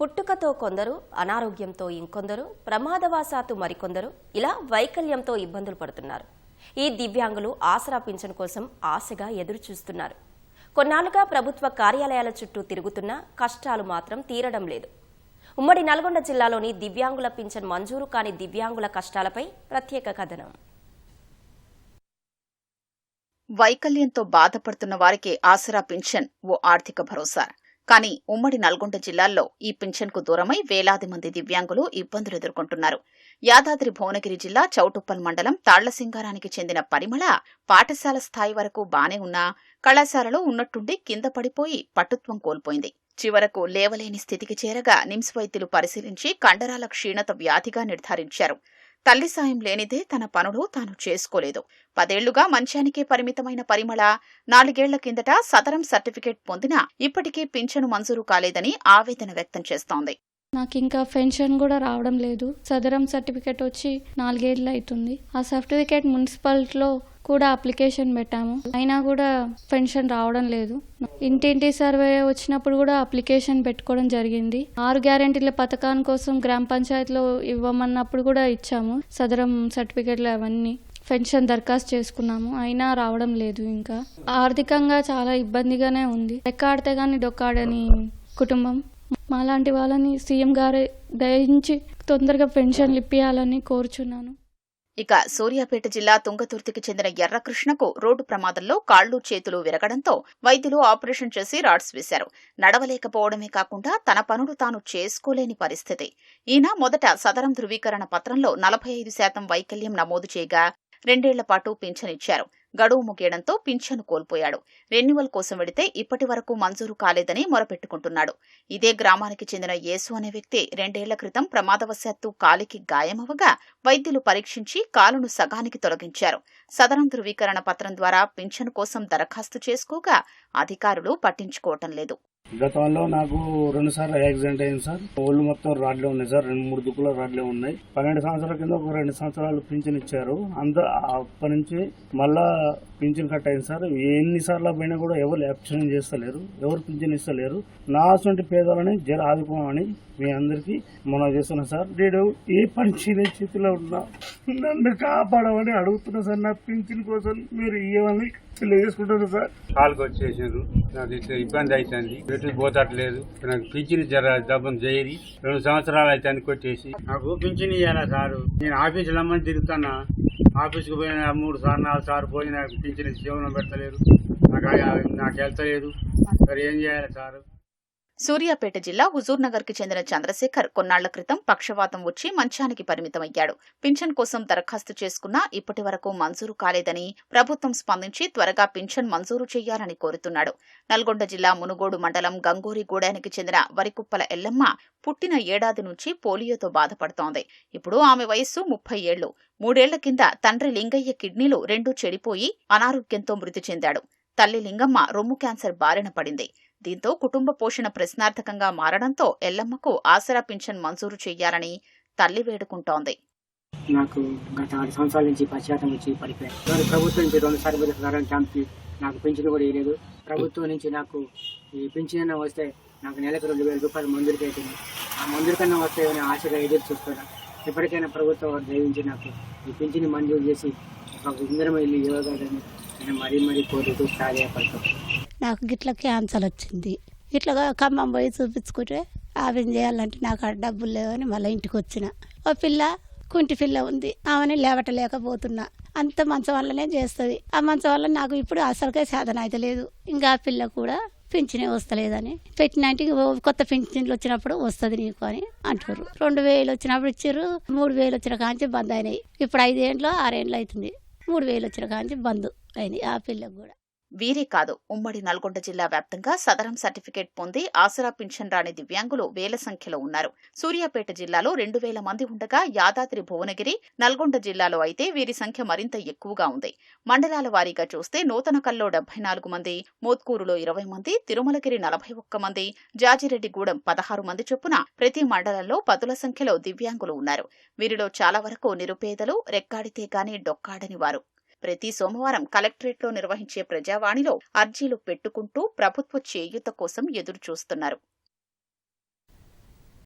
పుట్టుకతో కొందరు అనారోగ్యంతో ఇంకొందరు ప్రమాదవశాత్తు మరికొందరు ఇలా వైకల్యంతో ఇబ్బందులు పడుతున్నారు. ఈ దివ్యాంగులు ఆసరా పింఛన్ కోసం ఆశగా ఎదురు చూస్తున్నారు కొన్నాళ్ళుగా ప్రభుత్వ కార్యాలయాల చుట్టూ తిరుగుతున్నా కష్టాలు మాత్రం తీరడం లేదు. ఉమ్మడి నల్గొండ జిల్లాలోని దివ్యాంగుల పింఛన్ మంజూరు కాని దివ్యాంగుల కష్టాలపై ప్రత్యేక కథనం. వైకల్యంతో బాధపడుతున్న వారికి ఆసరా పింఛన్ ఓ ఆర్థిక భరోసా. కానీ ఉమ్మడి నల్గొండ జిల్లాల్లో ఈ పింఛన్కు దూరమై వేలాది మంది దివ్యాంగులు ఇబ్బందులు ఎదుర్కొంటున్నారు. యాదాద్రి భువనగిరి జిల్లా చౌటుప్పల్ మండలం తాళ్ళసింగారానికి చెందిన పరిమళ పాఠశాల స్థాయి వరకు బానే ఉన్నా కళాశాలలో ఉన్నట్టుండి కింద పడిపోయి పటుత్వం కోల్పోయింది. చివరకు లేవలేని స్థితికి చేరగా నిమ్స్ వైద్యులు పరిశీలించి కండరాల క్షీణత వ్యాధిగా నిర్ధారించారు. తల్లి సాయం లేనిదే తన పనులు తాను చేసుకోలేదు. పదేళ్ళుగా మంచానికే పరిమితమైన పరిమళ నాలుగేళ్ళ కిందట సదరం సర్టిఫికేట్ పొందినా ఇప్పటికీ పింఛను మంజూరు కాలేదని ఆవేదన వ్యక్తం చేస్తోంది. నాకు ఇంకా పెన్షన్ కూడా రావడం లేదు. సదరం సర్టిఫికేట్ వచ్చి నాలుగేళ్ళు అవుతుంది ఆ సర్టిఫికేట్ మున్సిపాలిటీలో కూడా అప్లికేషన్ పెట్టాము. అయినా కూడా పెన్షన్ రావడం లేదు. ఇంటింటి సర్వే వచ్చినప్పుడు కూడా అప్లికేషన్ పెట్టుకోవడం జరిగింది. ఆరు గ్యారెంటీల పథకాని కోసం గ్రామ పంచాయతీలో ఇవ్వమన్నప్పుడు కూడా ఇచ్చాము. సదరం సర్టిఫికేట్లు అవన్నీ పెన్షన్ దరఖాస్తు చేసుకున్నాము. అయినా రావడం లేదు ఇంకా. ఆర్థికంగా చాలా ఇబ్బందిగానే ఉంది. ఎక్కాడితే కానీ డొక్కాడని కుటుంబం మాలాంటి వాళ్ళని సీఎం గారే దయించి తొందరగా పెన్షన్లు ఇప్పియాలని కోరుచున్నాను. ఇక సూర్యాపేట జిల్లా తుంగతుర్తికి చెందిన ఎర్రకృష్ణకు రోడ్డు ప్రమాదంలో కాళ్ళు చేతులు విరగడంతో వైద్యులు ఆపరేషన్ చేసి రాడ్స్ వేశారు. నడవలేకపోవడమే కాకుండా తన పనులు తాను చేసుకోలేని పరిస్థితి. ఈయన మొదట సదరం ధృవీకరణ పత్రంలో నలభై ఐదు శాతం వైకల్యం నమోదు చేయగా రెండేళ్ళ పాటు పింఛనిచ్చారు ఇచ్చారు. గడువు ముగియడంతో పింఛను కోల్పోయాడు. రెన్యువల్ కోసం వెడితే ఇప్పటి వరకు మంజూరు కాలేదని మొరపెట్టుకుంటున్నాడు. ఇదే గ్రామానికి చెందిన యేసు అనే వ్యక్తి రెండేళ్ళ క్రితం ప్రమాదవశాత్తు కాలికి గాయమవగా వైద్యులు పరీక్షించి కాలును సగానికి తొలగించారు. సదరం ధృవీకరణ పత్రం ద్వారా పింఛను కోసం దరఖాస్తు చేసుకోగా అధికారులు పట్టించుకోవటం లేదు. గతంలో నాకు రెండు సార్లు యాక్సిడెంట్ అయింది సార్. ఒళ్ళు మొత్తం రాడ్లే ఉన్నాయి సార్. రెండు మూడు దుక్కుల రాడ్లే ఉన్నాయి. పన్నెండు సంవత్సరాల కింద ఒక రెండు సంవత్సరాలు పింఛన్ ఇచ్చారు. అంత అప్పటి నుంచి మళ్ళా పింఛన్ కట్ అయింది సార్. ఎన్నిసార్లు పోయినా కూడా ఎవరు యాక్షన్ చేస్తలేరు ఎవరు పింఛన్ ఇస్తలేరు. నా అటువంటి పేదలని జర ఆదుకోమని మీ అందరికి మనం చేస్తున్నాం సార్. నేను ఏ పని చేయని స్థితిలో ఉన్నా నన్ను కాపాడమని అడుగుతున్నా సార్. నా పింఛన్ కోసం మీరు ఇవ్వమని తెలియజేసుకుంటున్నాను సార్. కాలుకి వచ్చేసారు. నాకు ఇట్లా ఇబ్బంది అవుతుంది ఎటు పోతట్లేదు. నాకు పింఛన్ జర డబ్బును చేయరి రెండు సంవత్సరాలు అయితే కొట్టేసి. నాకు పింఛన్ ఇవ్వాలా సారు. నేను ఆఫీసులో రమ్మని తిరుగుతున్నా. ఆఫీస్కి పోయిన మూడు సార్లు నాలుగు సార్లు పోయి నాకు పింఛన్ జీవనం పెడతలేరు నాకు నాకు వెళ్తలేదు. మరి ఏం చేయాలి సారు? సూర్యాపేట జిల్లా హుజూర్నగర్కి చెందిన చంద్రశేఖర్ కొన్నాళ్ళ క్రితం పక్షవాతం వచ్చి మంచానికి పరిమితమయ్యాడు. పింఛన్ కోసం దరఖాస్తు చేసుకున్నా ఇప్పటి వరకు మంజూరు కాలేదని ప్రభుత్వం స్పందించి త్వరగా పింఛన్ మంజూరు చేయాలని కోరుతున్నాడు. నల్గొండ జిల్లా మునుగోడు మండలం గంగూరిగూడెనికి చెందిన వరికుప్పల ఎల్లమ్మ పుట్టిన ఏడాది నుంచి పోలియోతో బాధపడుతోంది. ఇప్పుడు ఆమె వయస్సు ముప్పై ఏళ్ళు మూడేళ్ళ కింద తండ్రి లింగయ్య కిడ్నీలు రెండూ చెడిపోయి అనారోగ్యంతో మృతి చెందాడు. తల్లి లింగమ్మ రొమ్ము క్యాన్సర్ బారిన పడింది. దీంతో కుటుంబ పోషణ ప్రశ్నార్థకంగా మారడంతో ఎల్లమ్మకు ఆసరా పింఛన్ మంజూరు చేయాలని తల్లి వేడుకుంటోంది. నాకు గత ఆరు సంవత్సరాల నుంచి పశ్చాత్తం వచ్చి పడిపోయాను. ప్రభుత్వం నుంచి రెండు సార్లు సదరం క్యాంప్కి నాకు పింఛన్ కూడా వేయలేదు ప్రభుత్వం నుంచి నాకు ఈ పింఛన్ వస్తే నాకు నెలకు రెండు వేల రూపాయలు మంజూరికి అవుతుంది ఆ మంజూరు కన్నా వస్తే ఆశగా ఎదురు చూస్తున్నా. ఎప్పటికైనా ప్రభుత్వం దయవించి నాకు ఈ పింఛన్ మంజూరు చేసి ఒక సుందరమ ఇల్లు ఇవ్వగలని నేను మరీ మరీ కోరుతూ సాధ్యపడతాను నాకు గిట్ల క్యాన్సర్ వచ్చింది. ఇట్లా ఖమ్మం పోయి చూపించుకుంటే ఆవిని చేయాలంటే నాకు ఆ డబ్బులు లేవని మళ్ళీ ఇంటికి వచ్చిన. ఓ పిల్ల కుంటి పిల్ల ఉంది. ఆమెని లేవటలేకపోతున్నా. అంత మంచం వల్లనే చేస్తుంది. ఆ మంచం వల్ల నాకు ఇప్పుడు అసలుకే సాధన అయితే లేదు. ఇంకా ఆ పిల్ల కూడా పింఛనే వస్తలేదని. పెట్టినంటే కొత్త పింఛన్లు వచ్చినప్పుడు వస్తుంది నీకు అని అంటారు రెండు వేలు వచ్చినప్పుడు ఇచ్చారు మూడు వేలు వచ్చిన కాంచి బంద్ అయినాయి. ఇప్పుడు ఐదేండ్లు ఆరేండ్లు అవుతుంది మూడు వేలు వచ్చిన కాంచి బంద్ అయింది ఆ పిల్లకు కూడా. వీరే కాదు. ఉమ్మడి నల్గొండ జిల్లా వ్యాప్తంగా సదరం సర్టిఫికేట్ పొంది ఆసరా పింఛన్ రాని దివ్యాంగులు వేల సంఖ్యలో ఉన్నారు. సూర్యాపేట జిల్లాలో రెండు వేల మంది ఉండగా యాదాద్రి భువనగిరి నల్గొండ జిల్లాలో అయితే వీరి సంఖ్య మరింత ఎక్కువగా ఉంది. మండలాల వారీగా చూస్తే నూతనకల్లో డెబ్బై నాలుగు మంది మోత్కూరులో ఇరవై మంది తిరుమలగిరి నలభై ఒక్క మంది జాజిరెడ్డిగూడెం పదహారు మంది చొప్పున ప్రతి మండలంలో పదుల సంఖ్యలో దివ్యాంగులు ఉన్నారు. వీరిలో చాలా వరకు నిరుపేదలు రెక్కాడితే గాని డొక్కాడని వారు. ప్రతి సోమవారం కలెక్టరేట్లో నిర్వహించే ప్రజావాణిలో అర్జీలు పెట్టుకుంటూ ప్రభుత్వ చేయూత కోసం ఎదురు చూస్తున్నారు